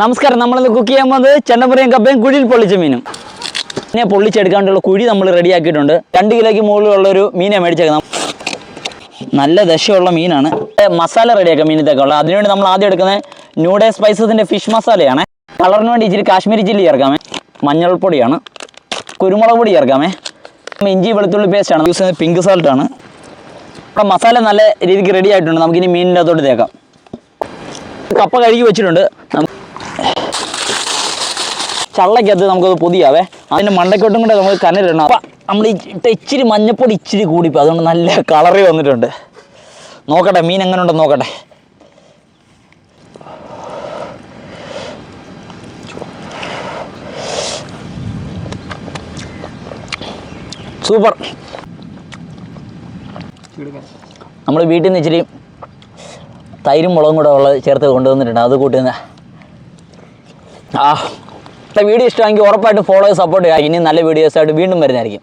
നമസ്കാരം. നമ്മളിന്ന് കുക്ക് ചെയ്യാൻ പോകുന്നത് ചെണ്ടപ്പുറയും കപ്പയും കുഴിയിൽ പൊള്ളിച്ച മീനും. പിന്നെ പൊള്ളിച്ചെടുക്കാണ്ടുള്ള കുഴി നമ്മൾ റെഡിയാക്കിയിട്ടുണ്ട്. രണ്ട് കിലോയ്ക്ക് മുകളിലുള്ള ഒരു മീനെ മേടിച്ചേക്കാം നല്ല ദശയുള്ള മീനാണ്. മസാല റെഡിയാക്കാം മീനത്തൊക്കെ ഉള്ളത്. അതിനുവേണ്ടി നമ്മൾ ആദ്യം എടുക്കുന്നത് ന്യൂഡേ സ്പൈസസിന്റെ ഫിഷ് മസാലയാണ്. കളറിന് വേണ്ടി ഇച്ചിരി കാശ്മീരി ചില്ലി ചേർക്കാമേ. മഞ്ഞൾപ്പൊടിയാണ്. കുരുമുളക് പൊടി ചേർക്കാമേ. ഇഞ്ചി വെളുത്തുള്ളി പേസ്റ്റാണ് യൂസ് ചെയ്യുന്നത് പിങ്ക് സാൾട്ടാണ് അപ്പം മസാല നല്ല രീതിക്ക് റെഡി ആയിട്ടുണ്ട്. നമുക്കിനി മീനിന്റെ അതോട്ട് തേക്കാം. കപ്പ കഴുകി വെച്ചിട്ടുണ്ട്. ചള്ളക്കകത്ത് നമുക്കത് പൊതിയാവേ. അതിന്റെ മണ്ടക്കോട്ടും കൂടെ നമുക്ക് കനലിടണം. അപ്പം നമ്മൾ ഇച്ചിരി മഞ്ഞപ്പൊടി ഇച്ചിരി കൂടിപ്പോൾ അതുകൊണ്ട് നല്ല കളറി വന്നിട്ടുണ്ട്. നോക്കട്ടെ മീൻ എങ്ങനെ ഉണ്ടെന്ന് നോക്കട്ടെ. സൂപ്പർ. നമ്മൾ വീട്ടിൽ നിന്ന് ഇച്ചിരി തൈരും മുളകും കൂടെ ഉള്ളത് ചേർത്ത് കൊണ്ടുവന്നിട്ടുണ്ട്. അത് കൂട്ടുന്ന ആ വീഡിയോ ഇഷ്ടമെങ്കിൽ ഉറപ്പായിട്ടും ഫോളോ സപ്പോർട്ട് ചെയ്യുക. ഇനി നല്ല വീഡിയോസ് ആയിട്ട് വീണ്ടും വരുന്നതായിരിക്കും.